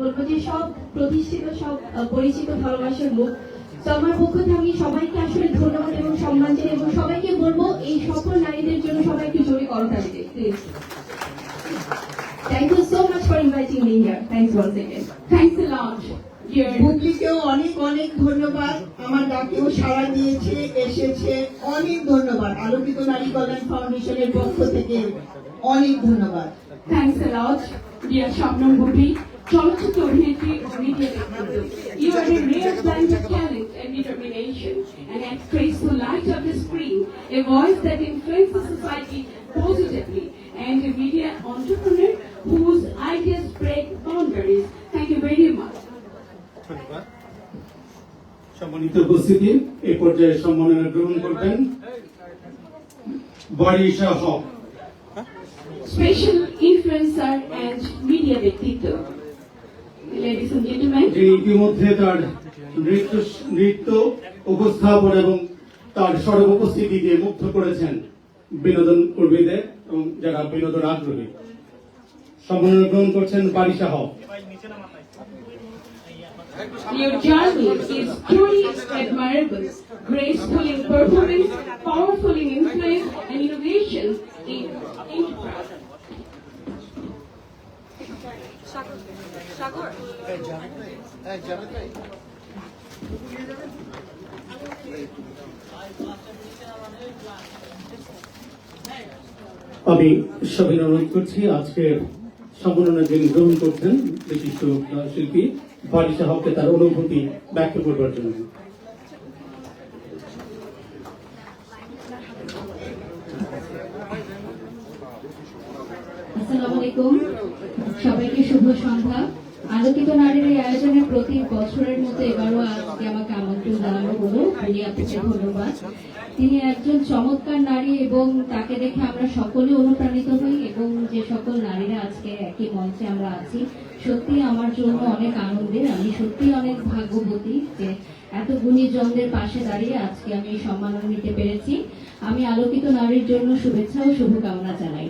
বলব যে সব প্রতিষ্ঠিত সব পরিচিত ভালোবাসার মুখ তো আমার পক্ষ থেকে আমি সবাইকে আসলে ধন্যবাদ এবং সম্মান জানাই এবং সবাইকে বলব এই সকল নারীদের জন্য সবাই একটু জোরে করতা দিতে। Please thank you so much for inviting me here thanks once Thanks a lot. Dear. বুবলিকেও অনেক অনেক ধন্যবাদ। আমার ডাকেও সাড়া দিয়েছে এসেছে। অনেক ধন্যবাদ। আলোকিত নারী কল্যাণ ফাউন্ডেশনের পক্ষ থেকে অনেক ধন্যবাদ। Thanks a lot, dear Shabnam Bhupi, চলচ্চিত্র অভিনেত্রী ও media You are a rare blend of talent and determination, an actress who lights up the screen, a voice that influences society positively, and a media entrepreneur whose ideas break boundaries. Thank you very much. সম্মানিত উপস্থিতি এই পর্যায়ে সম্মাননা গ্রহণ করবেন বারিশা হক Special influencer and media ব্যক্তিত্ব যিনি ইতিমধ্যে তার নৃত্য নৃত্য উপস্থাপন এবং তার সর্ব উপস্থিতি দিয়ে মুগ্ধ করেছেন বিনোদন কর্মীদের এবং যারা বিনোদন আগ্রহী। সম্মাননা গ্রহণ করছেন বারিশা হক Your journey is truly admirable, graceful in performance, powerful in influence, and আমি সবিন অনুরোধ করছি, আজকে সম্মাননা যিনি গ্রহণ করছেন বিশিষ্ট শিল্পী বারিশা হককে তার অনুভূতি ব্যক্ত করবার জন্য। সবাইকে শুভ সন্ধ্যা। আলোকিত নারীর এই আয়োজনে প্রতি বছরের মতো এবারও আজকে আমাকে আমন্ত্রণ জানানো হলো। উনি আপনাকে ধন্যবাদ। তিনি একজন চমৎকার নারী এবং তাকে দেখে আমরা সকলে অনুপ্রাণিত হই এবং যে সকল নারীরা আজকে একই মঞ্চে আমরা আছি সত্যি আমার জন্য অনেক আনন্দের। আমি সত্যি অনেক ভাগ্যবতী যে এত গুণীজনদের পাশে দাঁড়িয়ে আজকে আমি এই সম্মাননা নিতে পেরেছি। আমি আলোকিত নারীর জন্য শুভেচ্ছা ও শুভকামনা জানাই।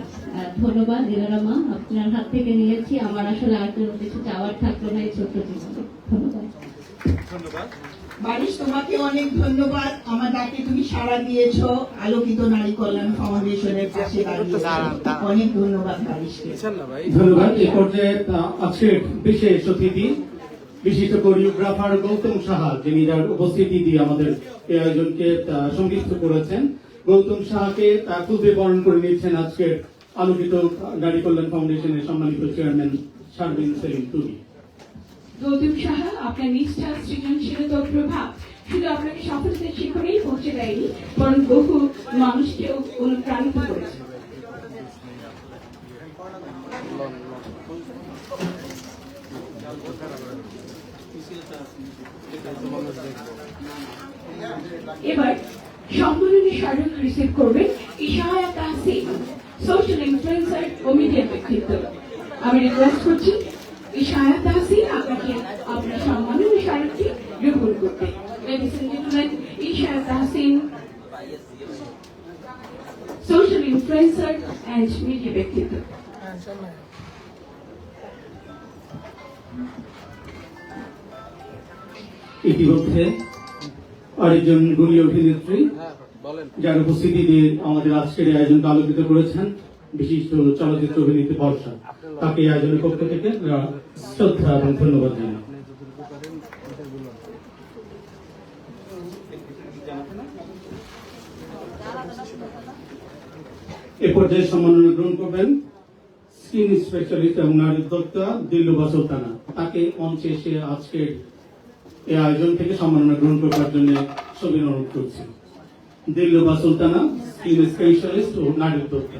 ধন্যবাদ দিলারামা আপনার হাত থেকে নিয়েছি। আমার আসলে আর কোনো কিছু চাওয়ার থাকল না এই ছোট্ট জীবনে। ধন্যবাদ। বারিশ তোমাকে অনেক ধন্যবাদ। আমার ডাকে তুমি সাড়া দিয়েছ। আলোকিত নারী কল্যাণ ফাউন্ডেশনের পাশে অনেক ধন্যবাদ বারিশকে ধন্যবাদ। এই পর্যায়ে আজকের বিশেষ অতিথি বিশিষ্ট কোরিওগ্রাফার গৌতম সাহা যিনি যার উপস্থিতি দিয়ে আমাদের এই আয়োজনকে সমৃদ্ধ করেছেন। গৌতম সাহাকে আহ, খুদে বরণ করে নিচ্ছেন আজকের আলোকিত নারী কল্যাণ ফাউন্ডেশনের সম্মানিত চেয়ারম্যান শারমিন সেলিম টুবি গৌতম সাহা আপনার নিষ্ঠা সৃজনশীলতা প্রভাব শুধু আপনাকে সফলতার শিখরেই পৌঁছে দেয়নি বরং বহু মানুষকেও অনুপ্রাণিত করেছে। এবার সম্মাননী স্মারক রিসিভ করবেন ইশায়া তাহসিন সোশ্যাল ইনফ্লুয়েন্সার ও মিডিয়া ব্যক্তিত্ব। আমি রিকোয়েস্ট করছি ইশায়া তাহসিন আপনাকে আপনার সম্মাননী স্মারকটি গ্রহণ করতে। Ladies and gentleman Ishaya Tahsin social influencer and media ব্যক্তিত্ব। ইতিমধ্যে আরেকজন গুণী অভিনেত্রী যার উপস্থিতি দিয়ে আমাদের আজকের আয়োজনকে আলোকিত করেছেন বিশিষ্ট চলচ্চিত্র অভিনেত্রী বর্ষা। তাকে এই আয়োজনের পক্ষ থেকে শ্রদ্ধা এবং ধন্যবাদ জানাই। এ পর্যায়ে সম্মাননা গ্রহণ করবেন স্কিন স্পেশালিস্ট এবং নারী উদ্যোক্তা দিল্লুবা সুলতানা। তাকে মঞ্চে এসে আজকে এই আয়োজন থেকে সম্মাননা গ্রহণ করবার জন্য ছবি অনুরোধ করছি। দিল্লুবা সুলতানা, স্কিন স্পেশালিস্ট ও নারী উদ্যোক্তা।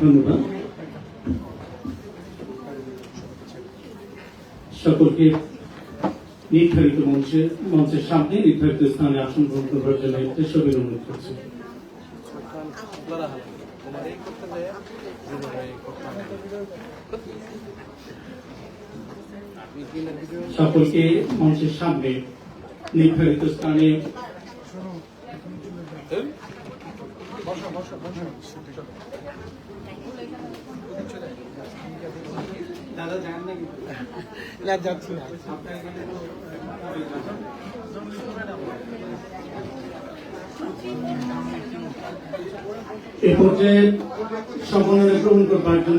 ধন্যবাদ। সকলকে নির্ধারিত মঞ্চে মঞ্চের সামনে নির্ধারিত স্থানে আসন গ্রহণ করার জন্য সবের অনুরোধ করছি। সকলকে মঞ্চের সামনে নির্ধারিত স্থানে এ পর্যায়ে সম্মাননা গ্রহণ করবার জন্য